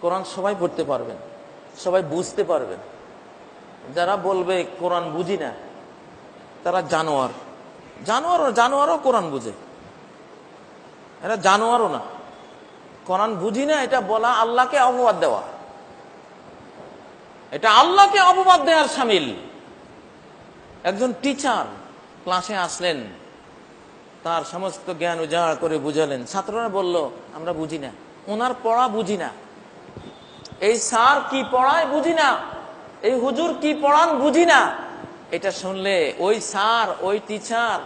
কোরআন সবাই পড়তে পারবেন, সবাই বুঝতে পারবেন। যারা বলবে কোরআন বুঝি না, তারা জানোয়ার। জানোয়ারও জানোয়ারও কোরআন বুঝে। এরা জানোয়ারও না। কোরআন বুঝি না, এটা বলা আল্লাহকে অপবাদ দেওয়া। এটা আল্লাহকে অপবাদ দেওয়ার সামিল। একজন টিচার ক্লাসে আসলেন তার সমস্ত জ্ঞান উজাড় করে বুঝালেন। ছাত্ররা বলল, আমরা বুঝি না। ওনার পড়া বুঝি না। এই স্যার কি পড়ায় বুঝি না? এই হুজুর কি পড়ান বুঝি না? এটা শুনলে ওই স্যার, ওই টিচার,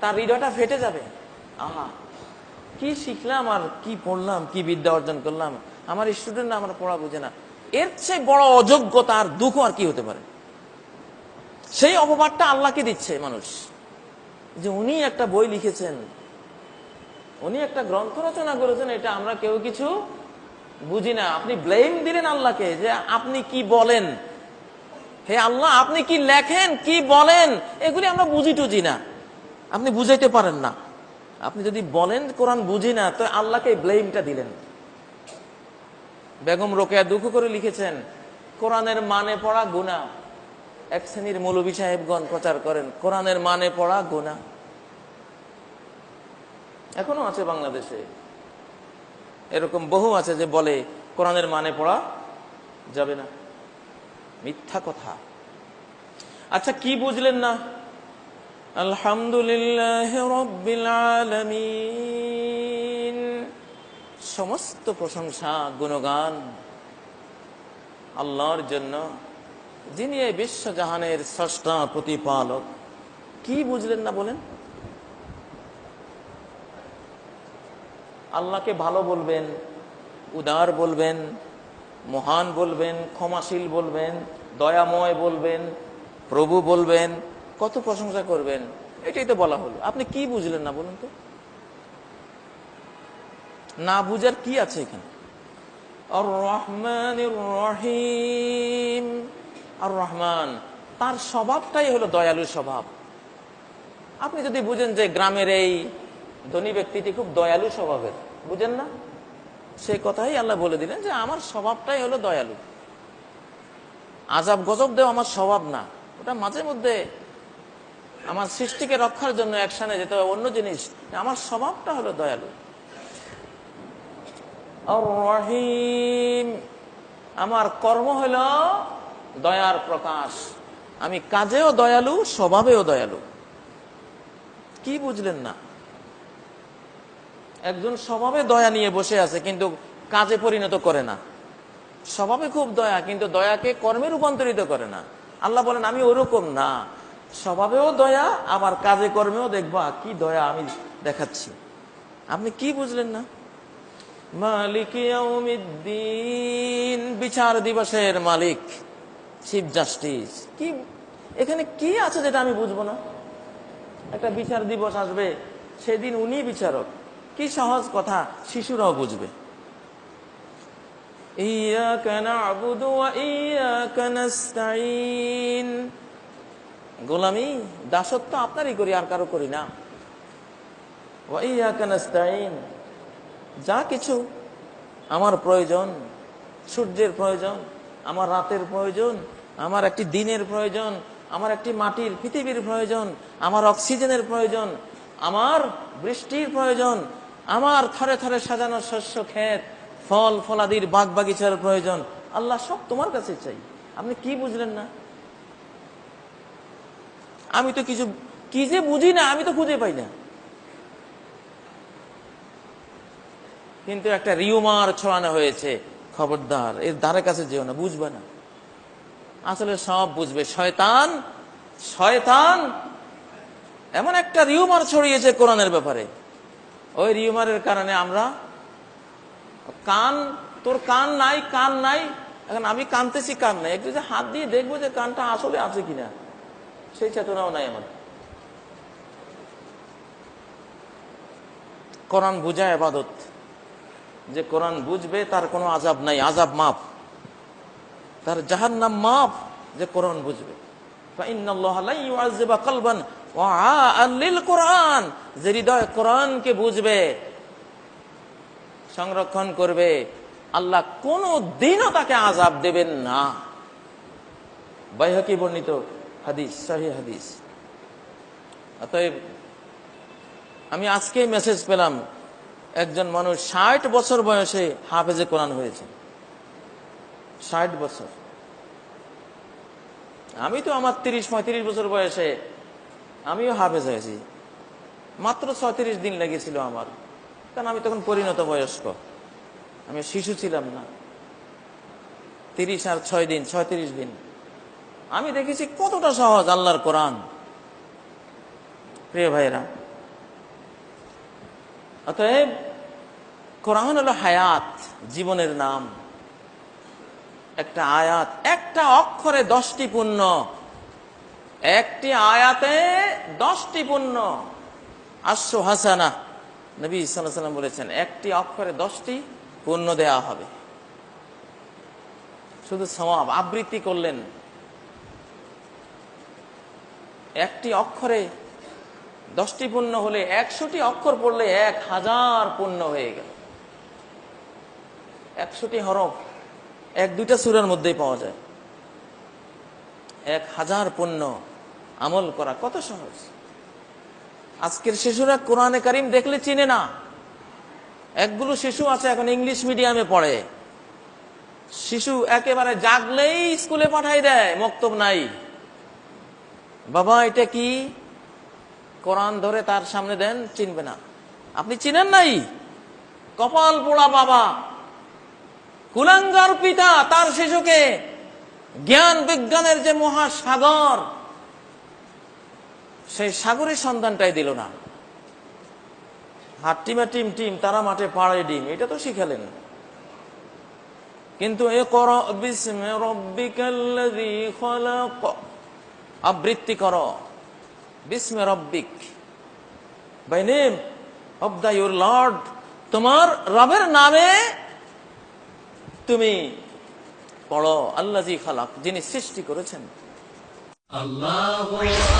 তার হৃদয়টা ফেটে যাবে। আহা, কি শিখলাম আর কি পড়লাম, কি বিদ্যা অর্জন করলাম? আমার স্টুডেন্ট আমার পড়া বুঝে না। এর চেয়ে বড় অযোগ্যতা আর দুঃখ আর কি হতে পারে? সেই অপবাদটা আল্লাহকে দিচ্ছে মানুষ। যে উনি একটা বই লিখেছেন। উনি একটা গ্রন্থ রচনা করেছেন, এটা আমরা কেউ কিছু বুঝি না। আপনি ব্লেম দিলেন আল্লাহকে যে আপনি কি বলেন? হে আল্লাহ, আপনি কি লেখেন, কি বলেন? এগুলি আমরা বুঝি টুঝি না। আপনি বুঝাইতে পারেন না। আপনি যদি বলেন কোরআন বুঝি না, তো আল্লাহকে ব্লেমটা দিলেন। বেগম রোকেয়া দুঃখ করে লিখেছেন, কোরআনের মানে পড়া গুণা এক শ্রেণির মৌলবী সাহেবগণ প্রচার করেন, কোরআনের মানে পড়া গুণা এখনও আছে বাংলাদেশে। এরকম বহু আছে যে বলে, কোরআনের মানে পড়া যাবে না। মিথ্যা কথা। আচ্ছা কি বুঝলেন না? আলহামদুলিল্লাহ সমস্ত প্রশংসা, গুণগান আল্লাহর জন্য যিনি এই বিশ্বজাহানের স্রষ্টা, প্রতিপালক, কি বুঝলেন না বলেন? আল্লাহকে ভালো বলবেন, উদার বলবেন, মহান বলবেন, ক্ষমাশীল বলবেন, দয়াময় বলবেন, প্রভু বলবেন, কত প্রশংসা করবেন, এটাই তো বলা হলো। আপনি কি বুঝলেন না বলুন তো? না বুঝার কি আছে এখানে? আর রহমান রহিম। আর রহমান তার স্বভাবটাই হলো দয়ালু স্বভাব। আপনি যদি বুঝেন যে গ্রামের এই ধনী ব্যক্তিটি খুব দয়ালু স্বভাবের, বুঝেন না? সে কথাই আল্লাহ বলে দিলেন যে আমার স্বভাবটাই হলো দয়ালু। আজাব গজব দেওয়া আমার স্বভাব না। ওটা মাঝে মধ্যে আমার সৃষ্টিকে রক্ষার জন্য একসানে যেতে হবে অন্য জিনিস। আমার স্বভাবটা হলো দয়ালু। রহিম আমার কর্ম হলো দয়ার প্রকাশ। আমি কাজেও দয়ালু, স্বভাবেও দয়ালু। কি বুঝলেন না? একজন স্বভাবে দয়া নিয়ে বসে আছে, কিন্তু কাজে পরিণত করে না। স্বভাবে খুব দয়া, কিন্তু দয়াকে কর্মে রূপান্তরিত করে না। আল্লাহ বলেন, আমি ওরকম না। স্বভাবেও দয়া, আবার কাজে কর্মেও দেখবা কি দয়া আমি দেখাচ্ছি। আপনি কি বুঝলেন না? মালিক বিচার দিবসের মালিক। চিফ জাস্টিস কি, এখানে কি আছে যেটা আমি বুঝব না? একটা বিচার দিবস আসবে, সেদিন উনি বিচারক। কি সহজ কথা, শিশুরাও বুঝবে। গোলামি, দাসত্ব আপনারই করি, আর কারও করি না। যা কিছু, আমার প্রয়োজন, সূর্যের প্রয়োজন। আমার রাতের প্রয়োজন, আমার একটি দিনের প্রয়োজন, আমার একটি মাটির, পৃথিবীর প্রয়োজন, আমার অক্সিজেনের প্রয়োজন, আমার বৃষ্টির প্রয়োজন, আমার থরে থরে সাজানো শস্য ক্ষেত, ফল ফলাদির বাগ বাগিচার প্রয়োজন। আল্লাহ সব তোমার কাছে চাই। আপনি কি বুঝলেন না? আমি তো কিছু, কি যে বুঝি না, আমি তো খুঁজে পাই না। কিন্তু একটা রিউমার ছড়ানো হয়েছে। খবরদার, এর ধারে কাছে যেও না, বুঝবে না। আসলে সব বুঝবে। শয়তান শয়তান, এমন একটা রিউমার ছড়িয়েছে কোরআনের ব্যাপারে। ওই রিউমারের কারণে আমরা কান, তোর কান নাই কান নাই, এখন আমি কানতেছি, কান নাই। একটু যে হাত দিয়ে দেখব যে কানটা আসলে আছে কিনা, সেই চেতনাও নাই আমার। কোরআন বুঝায় আবাদত। যে কোরআন বুঝবে, তার কোনো আজাব নাই। আজাব মাপ। তার জাহার নাম মাপ যে কোরআন বুঝবে। যে হৃদয় কোরআনকে বুঝবে, সংরক্ষণ করবে, আল্লাহ কোন দিনও তাকে আজাব দেবেন না। বৈহকি বর্ণিত হাদিস সাহি হাদিস। অতএব আমি আজকেই মেসেজ পেলাম একজন মানুষ ষাট বছর বয়সে হাফেজে কোরআন হয়েছে। ষাট বছর। আমি তো আমার তিরিশ, পঁয়ত্রিশ বছর বয়সে আমিও হাফেজ হয়েছি। মাত্র ছয়ত্রিশ দিন লেগেছিল আমার। কারণ আমি তখন পরিণত বয়স্ক। আমি শিশু ছিলাম না। তিরিশ আর ছয় দিন, ছয়ত্রিশ দিন। আমি দেখেছি কতটা সহজ আল্লাহর কোরআন। প্রিয় ভাইরা অতএব কোরআন হলো হায়াত, জীবনের নাম। একটা আয়াত, একটা অক্ষরে দশটি পূর্ণ। একটি আয়াতে দশটি পূর্ণ। আশ্ব হাসানা, নবী সাল্লাম বলেছেন, একটি অক্ষরে দশটি পূর্ণ দেয়া হবে। শুধু সমাব আবৃত্তি করলেন। একটি অক্ষরে দশটি পূর্ণ হলে একশোটি অক্ষর পড়লে এক হাজার পূর্ণ হয়ে গেল। একশোটি হরফ এক দুইটা সুরের মধ্যেই পাওয়া যায়। এক হাজার পূর্ণ আমল করা কত সহজ। আজকের শিশুরা কোরআনে কারিম দেখলে চিনে না। একগুলো শিশু আছে এখন ইংলিশ মিডিয়ামে পড়ে। শিশু একেবারে জাগলেই স্কুলে পাঠাই দেয়, মক্তব নাই। বাবা, এটা কি? কোরআন ধরে তার সামনে দেন, চিনবে না। আপনি চিনেন নাই? কপাল পোড়া বাবা। কুলাঙ্গার পিতা, তার শিশুকে জ্ঞান বিজ্ঞানের যে মহাসাগর, সেই সাগরের সন্ধানটাই দিল না। হাত টিমে, টিম, তারা মাঠে পাড়ে ডিম, এটা তো শিখালেন। কিন্তু এ কর আবৃত্তি কর। বিসমে রব্বিক। By name of the your lord তোমার রবের নামে তুমি পড়ো, আল্লাহ খালাক, যিনি সৃষ্টি করেছেন। আল্লাহ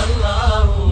আল্লাহ।